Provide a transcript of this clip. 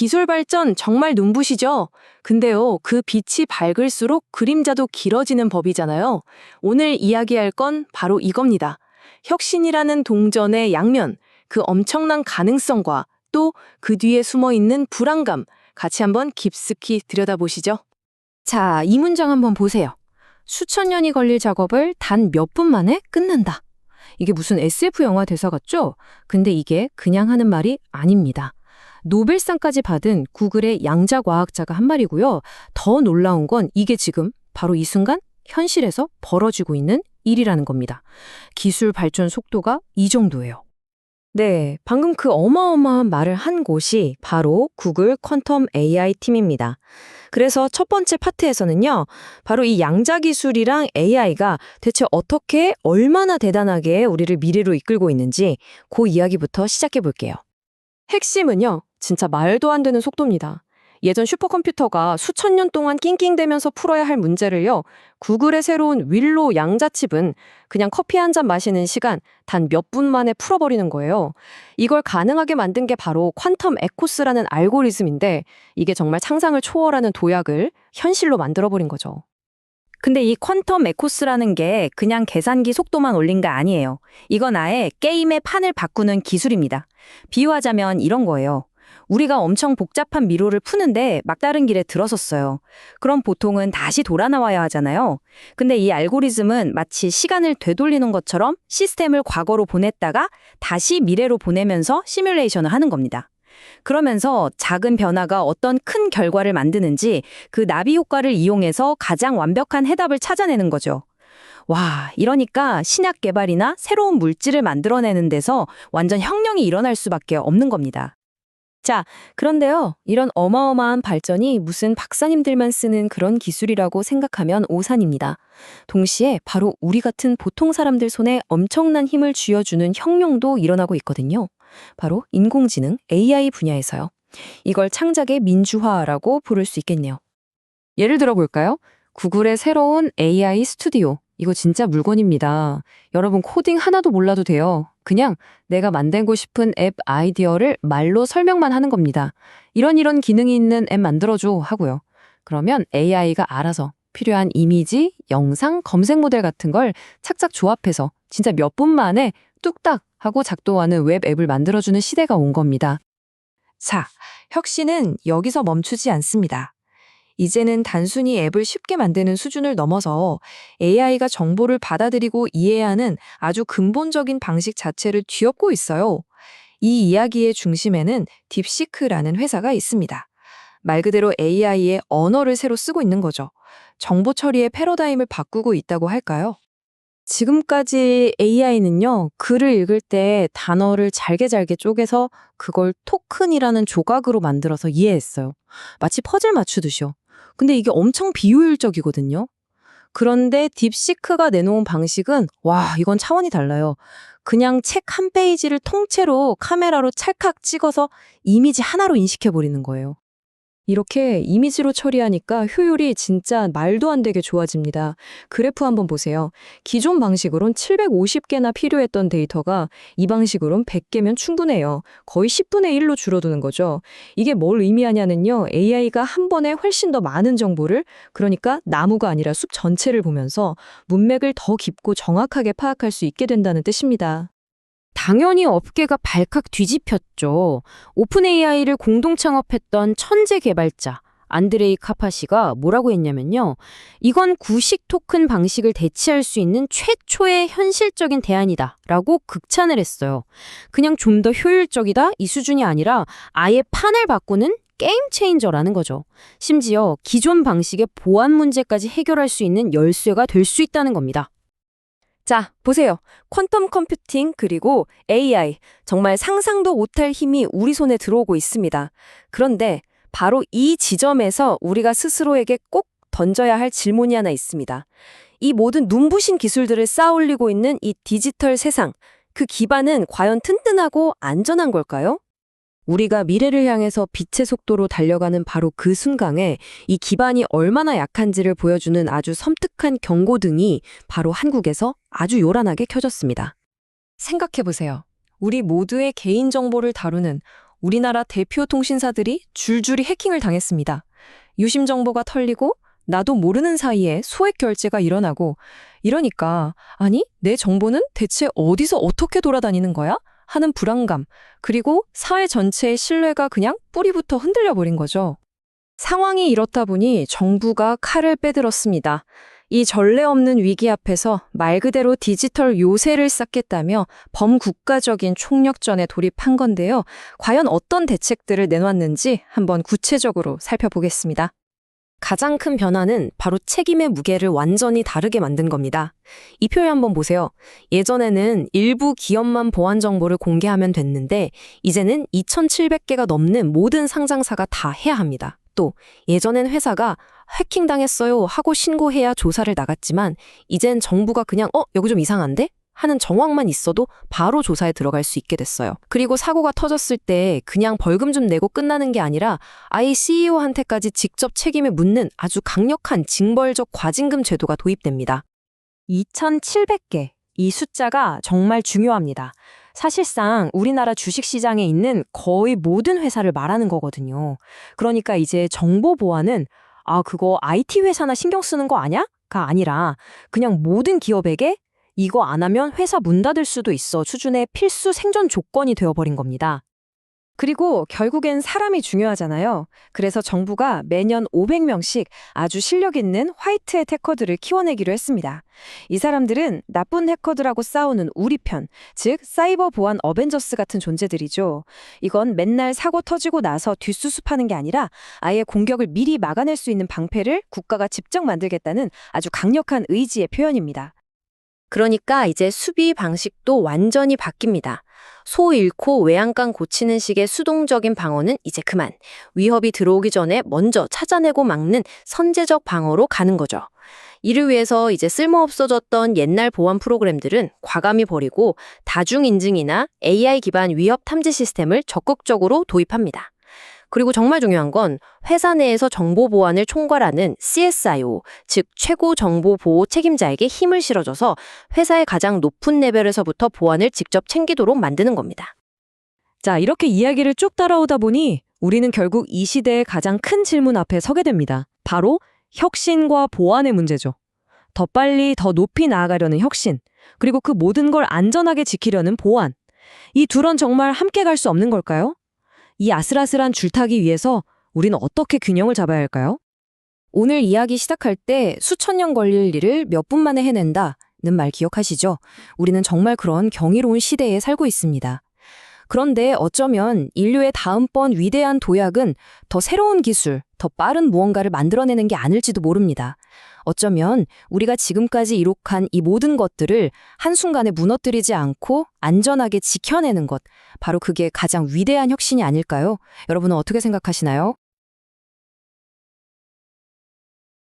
기술 발전 정말 눈부시죠? 근데요, 그 빛이 밝을수록 그림자도 길어지는 법이잖아요. 오늘 이야기할 건 바로 이겁니다. 혁신이라는 동전의 양면, 그 엄청난 가능성과 또 그 뒤에 숨어 있는 불안감, 같이 한번 깊숙이 들여다보시죠. 자, 이 문장 한번 보세요. 수천 년이 걸릴 작업을 단 몇 분 만에 끝낸다. 이게 무슨 SF 영화 대사 같죠? 근데 이게 그냥 하는 말이 아닙니다. 노벨상까지 받은 구글의 양자 과학자가 한 말이고요. 더 놀라운 건 이게 지금 바로 이 순간 현실에서 벌어지고 있는 일이라는 겁니다. 기술 발전 속도가 이 정도예요. 네, 방금 그 어마어마한 말을 한 곳이 바로 구글 퀀텀 AI 팀입니다. 그래서 첫 번째 파트에서는요, 바로 이 양자 기술이랑 AI가 대체 어떻게 얼마나 대단하게 우리를 미래로 이끌고 있는지 그 이야기부터 시작해 볼게요. 핵심은요, 진짜 말도 안 되는 속도입니다. 예전 슈퍼컴퓨터가 수천 년 동안 낑낑대면서 풀어야 할 문제를요, 구글의 새로운 윌로 양자칩은 그냥 커피 한 잔 마시는 시간 단 몇 분 만에 풀어버리는 거예요. 이걸 가능하게 만든 게 바로 퀀텀 에코스라는 알고리즘인데, 이게 정말 상상을 초월하는 도약을 현실로 만들어버린 거죠. 근데 이 퀀텀 에코스라는 게 그냥 계산기 속도만 올린 게 아니에요. 이건 아예 게임의 판을 바꾸는 기술입니다. 비유하자면 이런 거예요. 우리가 엄청 복잡한 미로를 푸는데 막다른 길에 들어섰어요. 그럼 보통은 다시 돌아 나와야 하잖아요. 근데 이 알고리즘은 마치 시간을 되돌리는 것처럼 시스템을 과거로 보냈다가 다시 미래로 보내면서 시뮬레이션을 하는 겁니다. 그러면서 작은 변화가 어떤 큰 결과를 만드는지 그 나비 효과를 이용해서 가장 완벽한 해답을 찾아내는 거죠. 와, 이러니까 신약 개발이나 새로운 물질을 만들어내는 데서 완전 혁명이 일어날 수밖에 없는 겁니다. 자, 그런데요, 이런 어마어마한 발전이 무슨 박사님들만 쓰는 그런 기술이라고 생각하면 오산입니다. 동시에 바로 우리 같은 보통 사람들 손에 엄청난 힘을 쥐어주는 혁명도 일어나고 있거든요. 바로 인공지능 AI 분야에서요. 이걸 창작의 민주화라고 부를 수 있겠네요. 예를 들어 볼까요? 구글의 새로운 AI 스튜디오. 이거 진짜 물건입니다. 여러분 코딩 하나도 몰라도 돼요. 그냥 내가 만들고 싶은 앱 아이디어를 말로 설명만 하는 겁니다. 이런 이런 기능이 있는 앱 만들어줘 하고요. 그러면 AI가 알아서 필요한 이미지, 영상, 검색 모델 같은 걸 착착 조합해서 진짜 몇 분 만에 뚝딱 하고 작동하는 웹 앱을 만들어주는 시대가 온 겁니다. 자, 혁신은 여기서 멈추지 않습니다. 이제는 단순히 앱을 쉽게 만드는 수준을 넘어서 AI가 정보를 받아들이고 이해하는 아주 근본적인 방식 자체를 뒤엎고 있어요. 이 이야기의 중심에는 딥시크라는 회사가 있습니다. 말 그대로 AI의 언어를 새로 쓰고 있는 거죠. 정보 처리의 패러다임을 바꾸고 있다고 할까요? 지금까지 AI는요, 글을 읽을 때 단어를 잘게 잘게 쪼개서 그걸 토큰이라는 조각으로 만들어서 이해했어요. 마치 퍼즐 맞추듯이요. 근데 이게 엄청 비효율적이거든요. 그런데 딥시크가 내놓은 방식은 와, 이건 차원이 달라요. 그냥 책 한 페이지를 통째로 카메라로 찰칵 찍어서 이미지 하나로 인식해 버리는 거예요. 이렇게 이미지로 처리하니까 효율이 진짜 말도 안 되게 좋아집니다. 그래프 한번 보세요. 기존 방식으론 750개나 필요했던 데이터가 이 방식으론 100개면 충분해요. 거의 10분의 1로 줄어드는 거죠. 이게 뭘 의미하냐는요. AI가 한 번에 훨씬 더 많은 정보를 그러니까 나무가 아니라 숲 전체를 보면서 문맥을 더 깊고 정확하게 파악할 수 있게 된다는 뜻입니다. 당연히 업계가 발칵 뒤집혔죠. 오픈 AI를 공동 창업했던 천재 개발자 안드레이 카파시가 뭐라고 했냐면요. 이건 구식 토큰 방식을 대체할 수 있는 최초의 현실적인 대안이다. 라고 극찬을 했어요. 그냥 좀 더 효율적이다? 이 수준이 아니라 아예 판을 바꾸는 게임 체인저라는 거죠. 심지어 기존 방식의 보안 문제까지 해결할 수 있는 열쇠가 될 수 있다는 겁니다. 자, 보세요. 퀀텀 컴퓨팅 그리고 AI 정말 상상도 못할 힘이 우리 손에 들어오고 있습니다. 그런데 바로 이 지점에서 우리가 스스로에게 꼭 던져야 할 질문이 하나 있습니다. 이 모든 눈부신 기술들을 쌓아올리고 있는 이 디지털 세상, 그 기반은 과연 튼튼하고 안전한 걸까요? 우리가 미래를 향해서 빛의 속도로 달려가는 바로 그 순간에 이 기반이 얼마나 약한지를 보여주는 아주 섬뜩한 경고등이 바로 한국에서 아주 요란하게 켜졌습니다. 생각해보세요. 우리 모두의 개인정보를 다루는 우리나라 대표 통신사들이 줄줄이 해킹을 당했습니다. 유심 정보가 털리고 나도 모르는 사이에 소액 결제가 일어나고 이러니까 아니 내 정보는 대체 어디서 어떻게 돌아다니는 거야? 하는 불안감 그리고 사회 전체의 신뢰가 그냥 뿌리부터 흔들려 버린 거죠. 상황이 이렇다 보니 정부가 칼을 빼들었습니다. 이 전례 없는 위기 앞에서 말 그대로 디지털 요새를 쌓겠다며 범국가적인 총력전에 돌입한 건데요. 과연 어떤 대책들을 내놨는지 한번 구체적으로 살펴보겠습니다. 가장 큰 변화는 바로 책임의 무게를 완전히 다르게 만든 겁니다. 이 표에 한번 보세요. 예전에는 일부 기업만 보안 정보를 공개하면 됐는데 이제는 2,700개가 넘는 모든 상장사가 다 해야 합니다. 또 예전엔 회사가 해킹당했어요 하고 신고해야 조사를 나갔지만 이젠 정부가 그냥 어 여기 좀 이상한데 하는 정황만 있어도 바로 조사에 들어갈 수 있게 됐어요. 그리고 사고가 터졌을 때 그냥 벌금 좀 내고 끝나는 게 아니라 아예 CEO한테까지 직접 책임을 묻는 아주 강력한 징벌적 과징금 제도가 도입됩니다. 2,700개. 이 숫자가 정말 중요합니다. 사실상 우리나라 주식시장에 있는 거의 모든 회사를 말하는 거거든요. 그러니까 이제 정보 보안은 아, 그거 IT 회사나 신경 쓰는 거 아냐? 가 아니라 그냥 모든 기업에게 이거 안 하면 회사 문 닫을 수도 있어 수준의 필수 생존 조건이 되어버린 겁니다. 그리고 결국엔 사람이 중요하잖아요. 그래서 정부가 매년 500명씩 아주 실력 있는 화이트햇 해커들을 키워내기로 했습니다. 이 사람들은 나쁜 해커들하고 싸우는 우리 편, 즉 사이버 보안 어벤져스 같은 존재들이죠. 이건 맨날 사고 터지고 나서 뒷수습하는 게 아니라 아예 공격을 미리 막아낼 수 있는 방패를 국가가 직접 만들겠다는 아주 강력한 의지의 표현입니다. 그러니까 이제 수비 방식도 완전히 바뀝니다. 소 잃고 외양간 고치는 식의 수동적인 방어는 이제 그만. 위협이 들어오기 전에 먼저 찾아내고 막는 선제적 방어로 가는 거죠. 이를 위해서 이제 쓸모없어졌던 옛날 보안 프로그램들은 과감히 버리고 다중인증이나 AI 기반 위협 탐지 시스템을 적극적으로 도입합니다. 그리고 정말 중요한 건 회사 내에서 정보 보안을 총괄하는 CSIO, 즉 최고 정보 보호 책임자에게 힘을 실어줘서 회사의 가장 높은 레벨에서부터 보안을 직접 챙기도록 만드는 겁니다. 자, 이렇게 이야기를 쭉 따라오다 보니 우리는 결국 이 시대의 가장 큰 질문 앞에 서게 됩니다. 바로 혁신과 보안의 문제죠. 더 빨리 더 높이 나아가려는 혁신, 그리고 그 모든 걸 안전하게 지키려는 보안. 이 둘은 정말 함께 갈 수 없는 걸까요? 이 아슬아슬한 줄타기 위해서 우리는 어떻게 균형을 잡아야 할까요? 오늘 이야기 시작할 때 수천 년 걸릴 일을 몇 분 만에 해낸다는 말 기억하시죠? 우리는 정말 그런 경이로운 시대에 살고 있습니다. 그런데 어쩌면 인류의 다음번 위대한 도약은 더 새로운 기술, 더 빠른 무언가를 만들어내는 게 아닐지도 모릅니다. 어쩌면 우리가 지금까지 이룩한 이 모든 것들을 한순간에 무너뜨리지 않고 안전하게 지켜내는 것, 바로 그게 가장 위대한 혁신이 아닐까요? 여러분은 어떻게 생각하시나요?